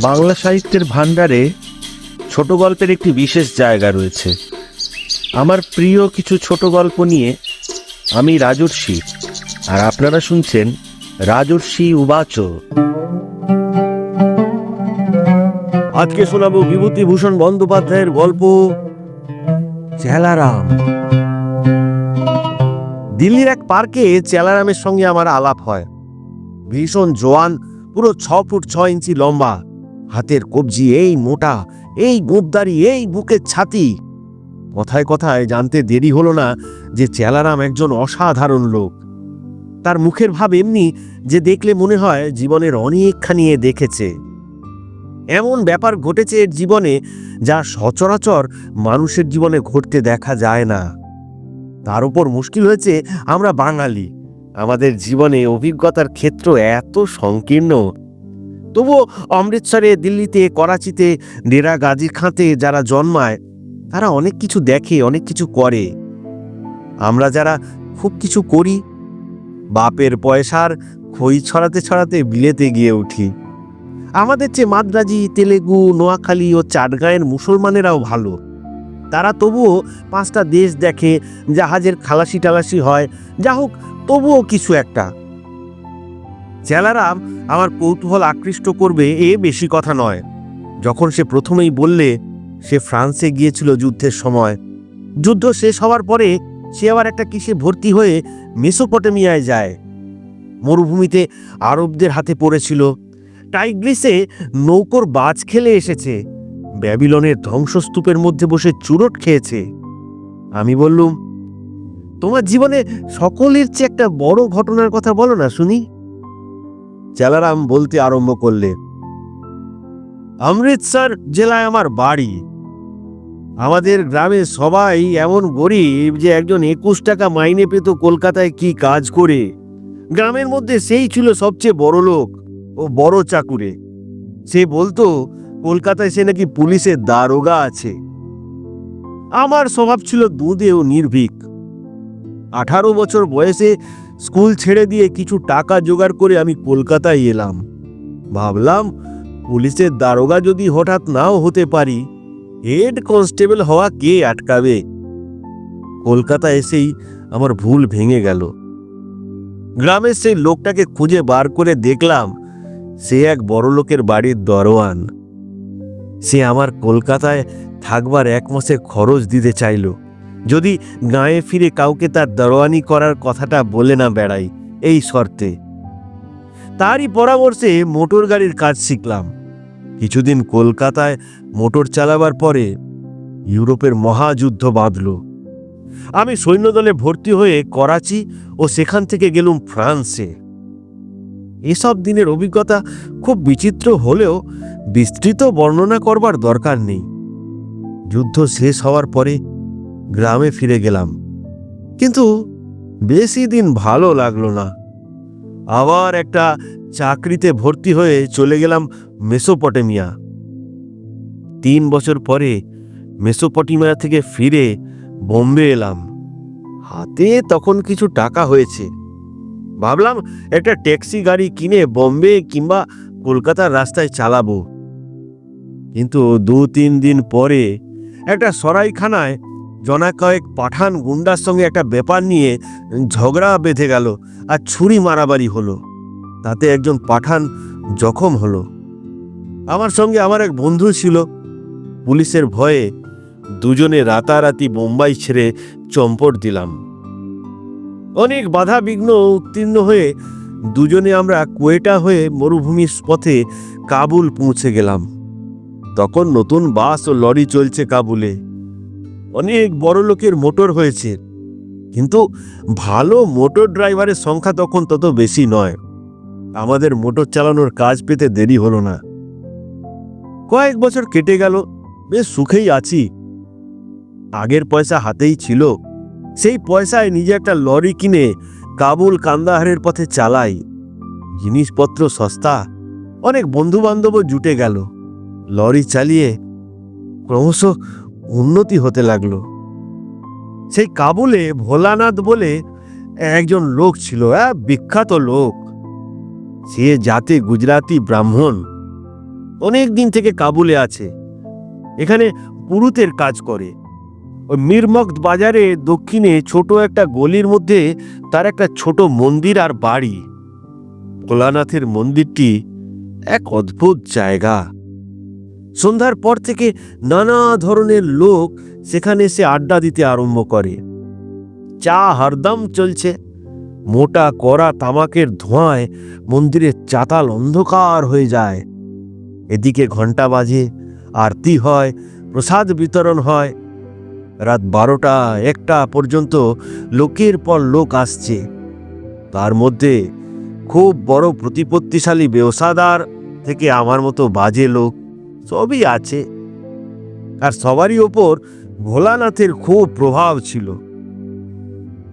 বাংলা সাহিত্যের ভাণ্ডারে ছোট গল্পের একটি বিশেষ জায়গা রয়েছে। আমার প্রিয় কিছু ছোট গল্প নিয়ে আমি রাজর্ষি, আর আপনারা শুনছেন রাজর্ষি উবাচ। আজকে শোনাবো বিভূতিভূষণ বন্দ্যোপাধ্যায়ের গল্প, চেলারাম। দিল্লির এক পার্কে চেলারামের সঙ্গে আমার আলাপ হয়। ভীষণ জোয়ান, পুরো ছ ফুট ছ ইঞ্চি লম্বা। হাতের কবজি, এই মোটা, এই গোপদারি এই বুকের ছাতি। কথায় কথায় জানতে দেরি হলো না যে চেলারাম একজন অসাধারণ লোক। তার মুখের ভাব এমনি যে দেখলে মনে হয় জীবনের অনেকখানি দেখেছে। এমন ব্যাপার ঘটেছে এর জীবনে যা সচরাচর মানুষের জীবনে ঘটতে দেখা যায় না। তার উপর মুশকিল হয়েছে আমরা বাঙালি। আমাদের জীবনে অভিজ্ঞতার ক্ষেত্র এত সংকীর্ণ তবুও অমৃতসরে, দিল্লিতে, করাচিতে, ডেরা গাজী খাঁতে যারা জন্মায়, তারা অনেক কিছু দেখে, অনেক কিছু করে। আমরা যারা খুব কিছু করি, বাপের পয়সার খই ছড়াতে ছড়াতে বিলেতে গিয়ে উঠি। আমাদের চেয়ে মাদ্রাজি, তেলেগু, নোয়াখালী ও চাটগাঁয়ের মুসলমানেরাও ভালো। তারা তবুও পাঁচটা দেশ দেখে, জাহাজের খালাসি টালাসি হয়। যা হোক, তবুও কিছু একটা। চেলারাম আমার কৌতূহল আকৃষ্ট করবে এ বেশি কথা নয়। যখন সে প্রথমেই বললে, সে ফ্রান্সে গিয়েছিল যুদ্ধের সময়। যুদ্ধ শেষ হওয়ার পরে সে আবার একটা কিসে ভর্তি হয়ে মেসোপটেমিয়ায় যায়। মরুভূমিতে আরবদের হাতে পড়েছিল। টাইগ্রিসে নৌকোর বাজ খেলে এসেছে। ব্যাবিলনের ধ্বংসস্তূপের মধ্যে বসে চুরট খেয়েছে। আমি বললুম, তোমার জীবনে সকলের চেয়ে একটা বড় ঘটনার কথা বলো না, শুনি। চেলারাম বলতে আরম্ভ করলে অমৃতসর জেলায় আমার বাড়ি। আমাদের গ্রামে সবাই এমন গরিব যে একজন একুশ টাকা মাইনে পেত কলকাতায় কি কাজ করে। গ্রামের মধ্যে সেই ছিল সবচেয়ে বড় লোক ও বড় চাকুরে। সে বলতো, কলকাতায় সে নাকি পুলিশের দারোগা আছে। আমার স্বভাব ছিল দুধে ও নির্ভীক। আঠারো বছর বয়সে স্কুল ছেড়ে দিয়ে কিছু টাকা জোগাড় করে আমি কলকাতায় এলাম। ভাবলাম, পুলিশের দারোগা যদি হঠাৎ নাও হতে পারি, হেড কনস্টেবল হওয়া কে আটকাবে? কলকাতা এসেই আমার ভুল ভেঙে গেল। গ্রামের সেই লোকটাকে খুঁজে বার করে দেখলাম, সে এক বড় লোকের বাড়ির দরোয়ান। সে আমার কলকাতায় থাকবার এক মাসের খরচ দিতে চাইল। যদি গাঁয়ে ফিরে কাউকে তার দরোয়ানি করার কথাটা বলে না বেড়াই, এই শর্তে। তারই পরামর্শে মোটর গাড়ির কাজ শিখলাম। কিছুদিন কলকাতায় মোটর চালাবার পরে ইউরোপের মহাযুদ্ধ বাঁধল। আমি সৈন্যদলে ভর্তি হয়ে করাচি ও সেখান থেকে গেলুম ফ্রান্সে। এসব দিনের অভিজ্ঞতা খুব বিচিত্র হলেও বিস্তৃত বর্ণনা করবার দরকার নেই। যুদ্ধ শেষ হওয়ার পরে গ্রামে ফিরে গেলাম। কিন্তু বেশি দিন ভালো লাগল না। আবার একটা চাকরিতে ভর্তি হয়ে চলে গেলাম মেসোপটেমিয়া। তিন বছর পরে মেসোপটেমিয়া থেকে ফিরে বোম্বে এলাম। হাতে তখন কিছু টাকা হয়েছে। ভাবলাম একটা ট্যাক্সি গাড়ি কিনে বোম্বে কিংবা কলকাতার রাস্তায় চালাবো। কিন্তু দু তিন দিন পরে একটা সরাইখানায় জনা কয়েক পাঠান গুন্ডার সঙ্গে একটা ব্যাপার নিয়ে ঝগড়া বেঁধে গেল আর ছুরি মারামারি হলো। তাতে একজন পাঠান জখম হলো। আমার সঙ্গে আমার এক বন্ধু ছিল। পুলিশের ভয়ে দুজনে রাতারাতি বোম্বাই ছেড়ে চম্পট দিলাম। অনেক বাধা বিঘ্ন উত্তীর্ণ হয়ে দুজনে আমরা কোয়েটা হয়ে মরুভূমির পথে কাবুল পৌঁছে গেলাম। তখন নতুন বাস ও লরি চলছে কাবুলে। অনেক বড় লোকের মোটর হয়েছে। কিন্তু ভালো মোটর ড্রাইভারের সংখ্যা তখন তত বেশি নয়। আমাদের মোটর চালানোর কাজ পেতে দেরি হলো না। কয়েক বছর কেটে গেল, বেশ সুখেই আছি। আগের পয়সা হাতেই ছিল। সেই পয়সায় নিজে একটা লরি কিনে কাবুল কান্দাহারের পথে চালাই। জিনিসপত্র সস্তা, অনেক বন্ধু বান্ধবও জুটে গেল। লরি চালিয়ে ক্রমশ উন্নতি হতে লাগল। সেই কাবুলে ভোলানাথ বলে একজন লোক ছিল হ্যাঁ বিখ্যাত লোক। সে জাতে গুজরাতি ব্রাহ্মণ। অনেক দিন থেকে কাবুলে আছে। এখানে পুরুতের কাজ করে। ওই মিরমক্ত বাজারে দক্ষিণে ছোট একটা গলির মধ্যে তার একটা ছোট মন্দির আর বাড়ি। ভোলানাথের মন্দিরটি এক অদ্ভুত জায়গা। সন্ধ্যার পর থেকে নানা ধরনের লোক সেখানে এসে আড্ডা দিতে আরম্ভ করে। চা হরদম চলছে। মোটা কড়া তামাকের ধোঁয়ায় মন্দিরের চাতাল অন্ধকার হয়ে যায়। এদিকে ঘণ্টা বাজে, আরতি হয়, প্রসাদ বিতরণ হয়। রাত বারোটা একটা পর্যন্ত লোকের পর লোক আসছে। তার মধ্যে খুব বড় প্রতিপত্তিশালী ব্যবসাদার থেকে আমার মতো বাজে লোক। সবই আছে। আর সবারই ওপর ভোলানাথের খুব প্রভাব ছিল।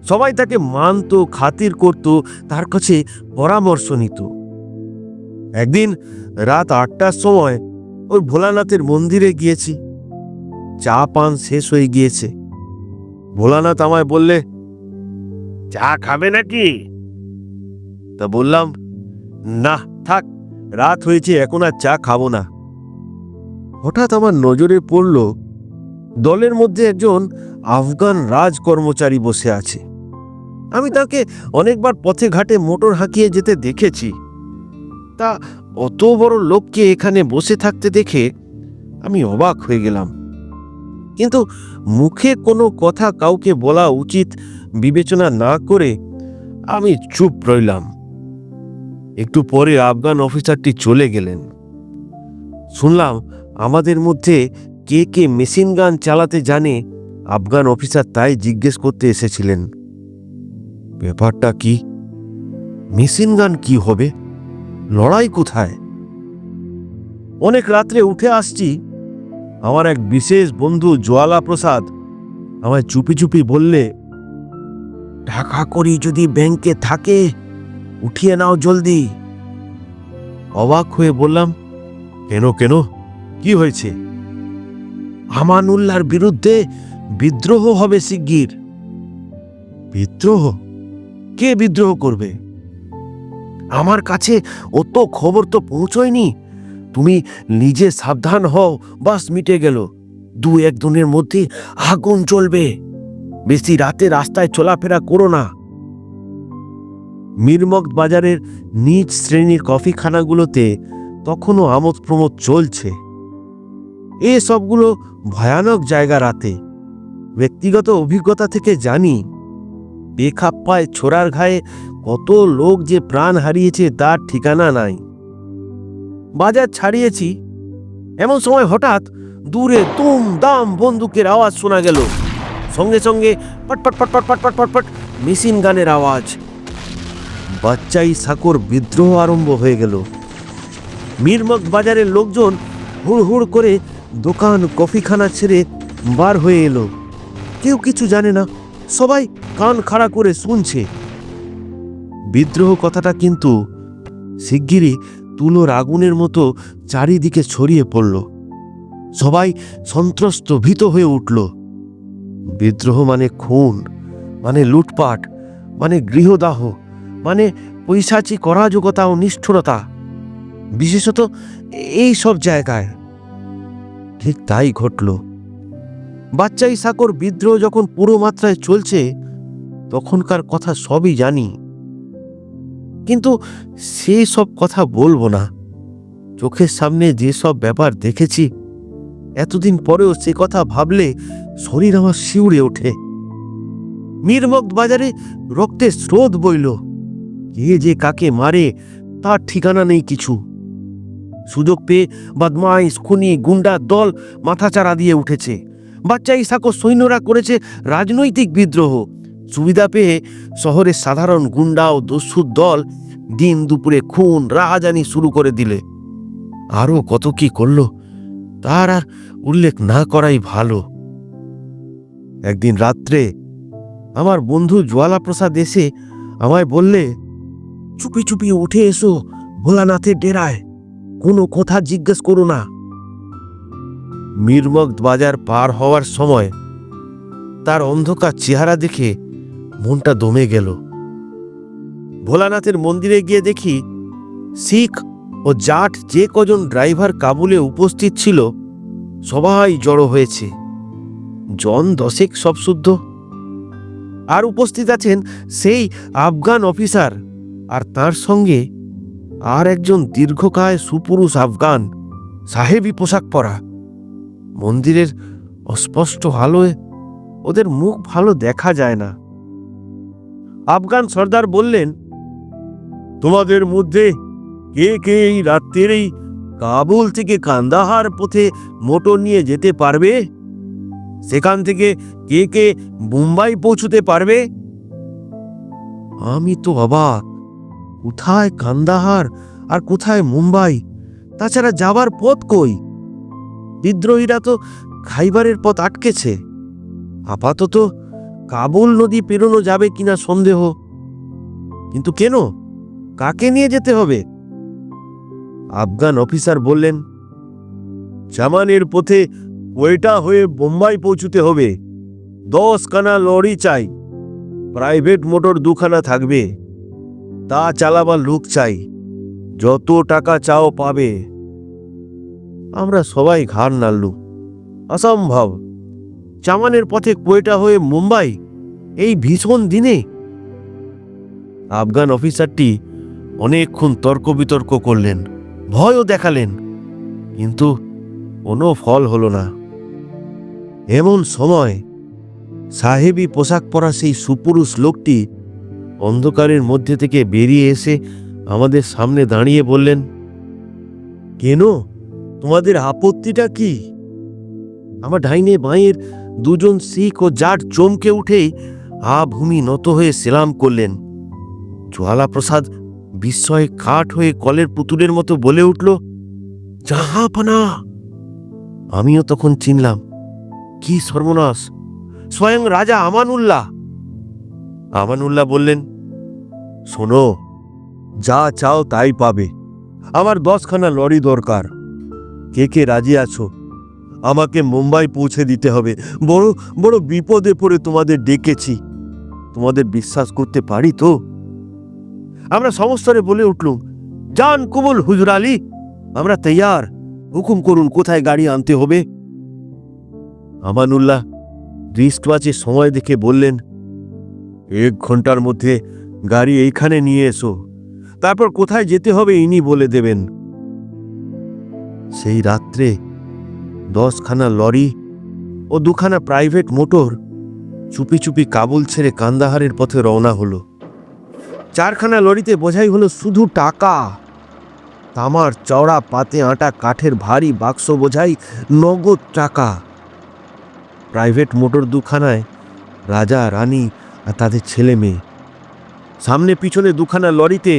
সবাই তাকে মানত, খাতির করত, তার কাছে পরামর্শ নিত। একদিন রাত আটটার সময় ওই ভোলানাথের মন্দিরে গিয়েছি। চা পান শেষ হয়ে গিয়েছে। ভোলানাথ আমায় বললে, চা খাবে নাকি? তা বললাম, না, থাক, রাত হয়েছে, এখন আর চা খাব না। হঠাৎ আমার নজরে পড়ল, দলের মধ্যে একজন আফগান রাজ কর্মচারী বসে আছে। আমি তাকে অনেকবার পথে ঘাটে মোটর হাঁকিয়ে যেতে দেখেছি। তা অত বড় লোককে এখানে বসে থাকতে দেখে আমি অবাক হয়ে গেলাম। কিন্তু মুখে কোনো কথা কাউকে বলা উচিত বিবেচনা না করে আমি চুপ রইলাম। একটু পরে আফগান অফিসারটি চলে গেলেন। শুনলাম আমাদের মধ্যে কে কে মেশিন গান চালাতে জানে, আফগান অফিসার তাই জিজ্ঞেস করতে এসেছিলেন। ব্যাপারটা কি? মেশিন গান কি হবে? লড়াই কোথায়? অনেক রাত্রে উঠে আসছি, আমার এক বিশেষ বন্ধু জোয়ালা প্রসাদ আমায় চুপি চুপি বললে, টাকা করি যদি ব্যাংকে থাকে, উঠিয়ে নাও জলদি। অবাক হয়ে বললাম, কেন কেন? কি হয়েছে? আমানুল্লাহর বিরুদ্ধে বিদ্রোহ হবে শিগগির। বিদ্রোহ? কে বিদ্রোহ করবে? আমার কাছে অত খবর তো পৌঁছয়নি। তুমি নিজে সাবধান হও, বাস মিটে গেল। দু এক দিনের মধ্যে আগুন চলবে বেশি রাতে রাস্তায় চলাফেরা করো না। মিরমক বাজারের নিচ শ্রেণির কফিখানাগুলোতে তখনও আমোদ প্রমোদ চলছে। এ সবগুলো ভয়ানক জায়গা রাতে। ব্যক্তিগত অভিজ্ঞতা থেকে জানি, বেখাপ্পায় ছোড়ার ঘায়ে কত লোক যে প্রাণ হারিয়েছে তার ঠিকানা নাই। বাজার ছাড়িয়েছি। এমন সময় হঠাৎ দূরে তুম দাম বন্দুকের আওয়াজ শোনা গেল। সঙ্গে সঙ্গে পটপট পটপট পটপট পটপট মেশিন গানের আওয়াজ। বাচ্চাই সাকর বিদ্রোহ আরম্ভ হয়ে গেল। মিরমক বাজারের লোকজন হুড় হুড় করে দোকান কফিখানা ছেড়ে বার হয়ে এলো। কেউ কিছু জানে না, সবাই কান খাড়া করে শুনছে। বিদ্রোহ কথাটা কিন্তু শিগগিরই তুলোর আগুনের মতো চারিদিকে ছড়িয়ে পড়ল। সবাই সন্ত্রস্ত, ভীত হয়ে উঠল। বিদ্রোহ মানে খুন মানে লুটপাট মানে গৃহদাহ মানে পৈশাচি করাযোগ্যতা ও নিষ্ঠুরতা। বিশেষত এই সব জায়গায়। ঠিক তাই ঘটল। বাচ্চাই সাকর বিদ্রোহ যখন পুরো মাত্রায় চলছে, তখনকার কথা সবই জানি। কিন্তু সেই সব কথা বলব না। চোখের সামনে যেসব ব্যাপার দেখেছি, এতদিন পরেও সে কথা ভাবলে শরীর আমার শিউরে ওঠে। মিরমক বাজারে রক্তের স্রোত বইল। কে যে কাকে মারে, তার ঠিকানা নেই কিছু। সুযোগ পেয়ে বদমাইশ, খুনি, গুন্ডা দল মাথাচাড়া দিয়ে উঠেছে। বাচ্চা ইসাকো সৈন্যরা করেছে রাজনৈতিক বিদ্রোহ। সুবিধা পেয়ে শহরের সাধারণ গুন্ডা ও দস্যুর দল দিন দুপুরে খুন, রাহাজানি শুরু করে দিলে। আরও কত কি করল, তার আর উল্লেখ না করাই ভালো। একদিন রাত্রে আমার বন্ধু জ্বালা প্রসাদ এসে আমায় বললে, চুপি চুপি উঠে এসো, ভোলানাথের ডেরায়। কোনো কথা জিজ্ঞেস করো না। মিরমগদ বাজার পার হওয়ার সময় তার অন্ধকার চেহারা দেখে মনটা দমে গেল। ভোলানাথের মন্দিরে গিয়ে দেখি শিখ ও জাট যে কজন ড্রাইভার কাবুলে উপস্থিত ছিল, সবাই জড়ো হয়েছে। জন দশেক সব শুদ্ধ। আর উপস্থিত আছেন সেই আফগান অফিসার আর তার সঙ্গে আর একজন দীর্ঘকায় সুপুরুষ আফগান, সাহেবি পোশাক পরা। মন্দিরের অস্পষ্ট আলোয় ওদের মুখ ভালো দেখা যায় না। আফগান সর্দার বললেন, তোমাদের মধ্যে কে কে এই রাত্রেই কাবুল থেকে কান্দাহার পথে মোটর নিয়ে যেতে পারবে? সেখান থেকে কে কে মুম্বাই পৌঁছতে পারবে? আমি তো অবাক। কোথায় কান্দাহার আর কোথায় মুম্বাই? তাছাড়া যাবার পথ কই? বিদ্রোহীরা তো খাইবারের পথ আটকেছে। আপাতত কাবুল নদী পেরোনো যাবে কিনা সন্দেহ। কিন্তু কেন? কাকে নিয়ে যেতে হবে? আফগান অফিসার বললেন, জামানের পথে কোয়েটা হয়ে বোম্বাই পৌঁছতে হবে। দশ খানা লরি চাই। প্রাইভেট মোটর দুখানা থাকবে। তা চালাবার লোক চাই, যত টাকা চাও পাবে। আমরা সবাই ঘাড় নাড়লু। অসম্ভব। চামানের পথে কোয়েটা হয়ে মুম্বাই, এই ভীষণ দিনে। আফগান অফিসারটি অনেকক্ষণ তর্ক বিতর্ক করলেন, ভয়ও দেখালেন, কিন্তু কোনো ফল হলো না। এমন সময় সাহেবী পোশাক পরা সেই সুপুরুষ লোকটি অন্ধকারের মধ্যে থেকে বেরিয়ে এসে আমাদের সামনে দাঁড়িয়ে বললেন, কেন? তোমাদের আপত্তিটা কি? আমার ডাইনে বাঁয়ের দুজন শিখ ও জাট চমকে উঠেই আ ভূমি নত হয়ে সেলাম করলেন। জ্বালা প্রসাদ বিস্ময়ে কাঠ হয়ে কলের পুতুলের মতো বলে উঠল, জাহাপানা! আমিও তখন চিনলাম, কি সর্বনাশ! স্বয়ং রাজা আমানুল্লাহ! আমানুল্লাহ বললেন শোনো, যা চাও তাই পাবে। আমার দশখানা লরি দরকার। কে কে রাজি আছো? আমাকে মুম্বাই পৌঁছে দিতে হবে। বড় বড় বিপদে পড়ে তোমাদের ডেকেছি। তোমাদের বিশ্বাস করতে পারি তো? আমরা সমস্তরে বলে উঠলুম যান কুবুল হুজুর আলী, আমরা তৈয়ার। হুকুম করুন কোথায় গাড়ি আনতে হবে? আমানুল্লাহ রিস্ট ওয়াচে সময় দেখে বললেন, এক ঘণ্টার মধ্যে গাড়ি এইখানে নিয়ে এসো। তারপর কোথায় যেতে হবে ইনি বলে দেবেন। সেই রাত্রে দশখানা লরি ও দুখানা প্রাইভেট মোটর চুপি চুপি কাবুল ছেড়ে কান্দাহারের পথে রওনা হলো। চারখানা লরিতে বোঝাই হলো শুধু টাকা। তামার চওড়া পাতে আটা কাঠের ভারী বাক্স বোঝাই নগদ টাকা। প্রাইভেট মোটর দুখানায় রাজা, রানী আর তাদের ছেলে মেয়ে। সামনে পিছনে দুখানা লরিতে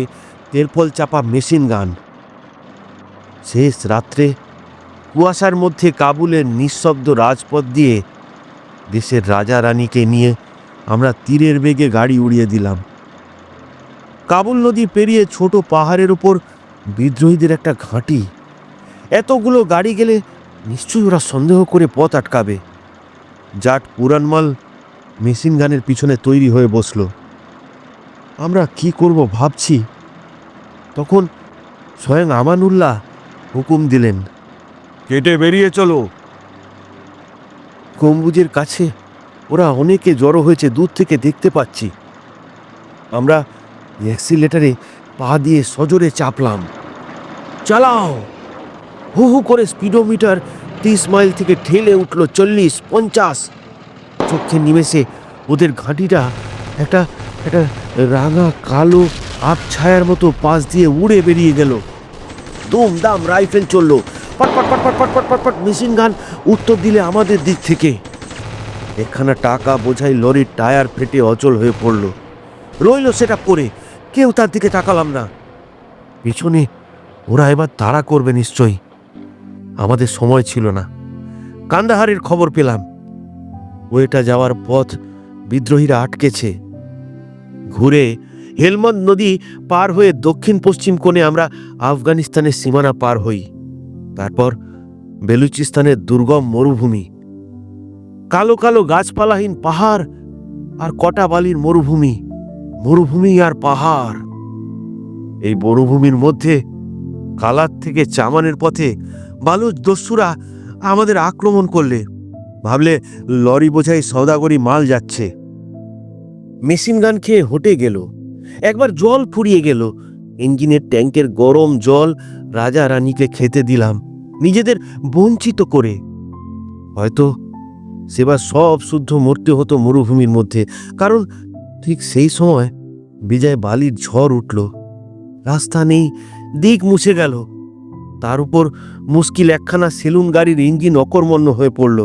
তেরফল চাপা মেশিন গান। শেষ রাত্রে কুয়াশার মধ্যে কাবুলের নিঃশব্দ রাজপথ দিয়ে দেশের রাজা রানীকে নিয়ে আমরা তীরের বেগে গাড়ি উড়িয়ে দিলাম। কাবুল নদী পেরিয়ে ছোট পাহাড়ের উপর বিদ্রোহীদের একটা ঘাঁটি। এতগুলো গাড়ি গেলে নিশ্চয়ই ওরা সন্দেহ করে পথ আটকাবে। জাট পুরানমাল মেশিন গানের পিছনে তৈরি হয়ে বসল। আমরা কি করব ভাবছি। তখন স্বয়ং আমানুল্লাহ হুকুম দিলেন কেটে বেরিয়ে চলো। গম্বুজের কাছে ওরা অনেকে জড়ো হয়েছে দূর থেকে দেখতে পাচ্ছি। আমরা অ্যাক্সিলেটারে পা দিয়ে সজোরে চাপলাম। চালাও! হু হু করে স্পিডোমিটার তিরিশ মাইল থেকে ঠেলে উঠল চল্লিশ পঞ্চাশ। চোখে নিমেষে ওদের ঘাঁটিটা একটা একটা রাঙা, কালো আবছায়ার মতো পাশ দিয়ে উড়ে বেরিয়ে গেল। দুম দাম রাইফেল চলল। পট পট পট পট পট পট মেশিন গান উত্তর দিলে আমাদের দিক থেকে। একখানা টাকা বোঝাই লরির টায়ার ফেটে অচল হয়ে পড়ল। রইল সেটা পরে কেউ তার দিকে তাকালাম না। পিছনে ওরা এবার তাড়া করবে নিশ্চয়ই। আমাদের সময় ছিল না। কান্দাহারের খবর পেলাম। ওয়েটা যাওয়ার পথ বিদ্রোহীরা আটকেছে। ঘুরে হেলমন্দ নদী পার হয়ে দক্ষিণ পশ্চিম কোণে আমরা আফগানিস্তানের সীমানা পার হই। তারপর বেলুচিস্তানের দুর্গম মরুভূমি। কালো কালো গাছপালাহীন পাহাড় আর কটা বালির মরুভূমি। মরুভূমি আর পাহাড়। এই মরুভূমির মধ্যে কালার থেকে চামানের পথে বালুচ দস্যুরা আমাদের আক্রমণ করলে। ভাবলে লরি বোঝাই সওদাগরি মাল যাচ্ছে। মেশিন গান খেয়ে হটে গেল। একবার জল ফুরিয়ে গেল। ইঞ্জিনের ট্যাঙ্কের গরম জল রাজা রানীকে খেতে দিলাম, নিজেদের বঞ্চিত করে। হয়তো সেবার সব শুদ্ধ মরতে হতো মরুভূমির মধ্যে, কারণ ঠিক সেই সময় বিজয় বালির ঝড় উঠল। রাস্তা নেই, দিক মুছে গেল। তার উপর মুশকিল একখানা সেলুন গাড়ির ইঞ্জিন অকর্মণ্য হয়ে পড়ল।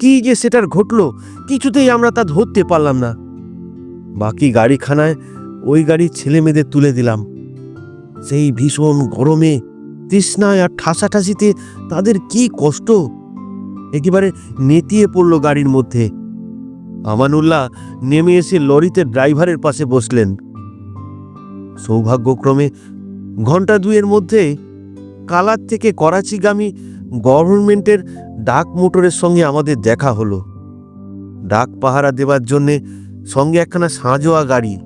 কি যে সেটার ঘটল, কিছুতেই আমরা তা ধরতে পারলাম না। বাকি গাড়িখানায় ওই গাড়ির ছেলে মেয়েদের তুলে দিলাম। সেই ভীষণ গরমে, তৃষ্ণায় আর ঠাসাঠাসিতে তাদের কি কষ্ট? একেবারে নেতিয়ে পড়ল গাড়ির মধ্যে। আমানুল্লাহ নেমে এসে লরিতে ড্রাইভারের পাশে বসলেন। সৌভাগ্যক্রমে ঘণ্টা দুয়ের মধ্যে কালার থেকে করাচিগামী গভর্নমেন্টের ডাক মোটরের সঙ্গে আমাদের দেখা হলো। ডাক পাহারা দেবার জন্যে সঙ্গে একখানা সাঁজোয়া গাড়ি।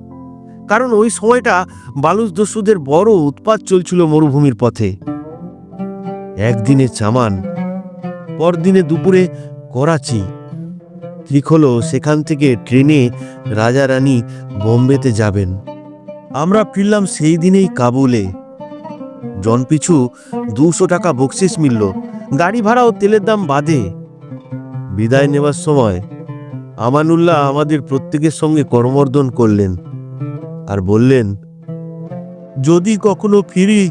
কারণ ওই সময়টা বালুচ দস্যুদের বড় উৎপাত চলছিল মরুভূমির পথে। একদিনে চামান, পরদিনে দুপুরে করাচি। ঠিক হলো সেখান থেকে ট্রেনে রাজা রানী বোম্বেতে যাবেন। আমরা ফিরলাম সেই দিনেই কাবুলে। জনপিছু দুশো টাকা বকশিস মিলল। গাড়ি ভাড়া ও তেলের দাম বাদে। বিদায় নেবার সময় আমানুল্লাহ আমাদের প্রত্যেকের সঙ্গে করমর্দন করলেন আর বললেন, যদি কখনো ফিরি,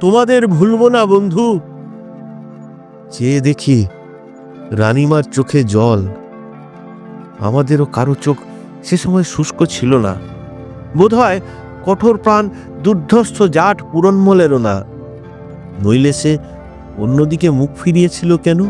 তোমাদের ভুলব না, বন্ধু। চেয়ে দেখি রানীমার চোখে জল। আমাদেরও কারও চোখ সে সময় শুষ্ক ছিল না। বোধহয় কঠোর প্রাণ দুর্ধস্থ জাট পুরনমলেরও না। নইলে সে অন্যদিকে মুখ ফিরিয়েছিল কেন?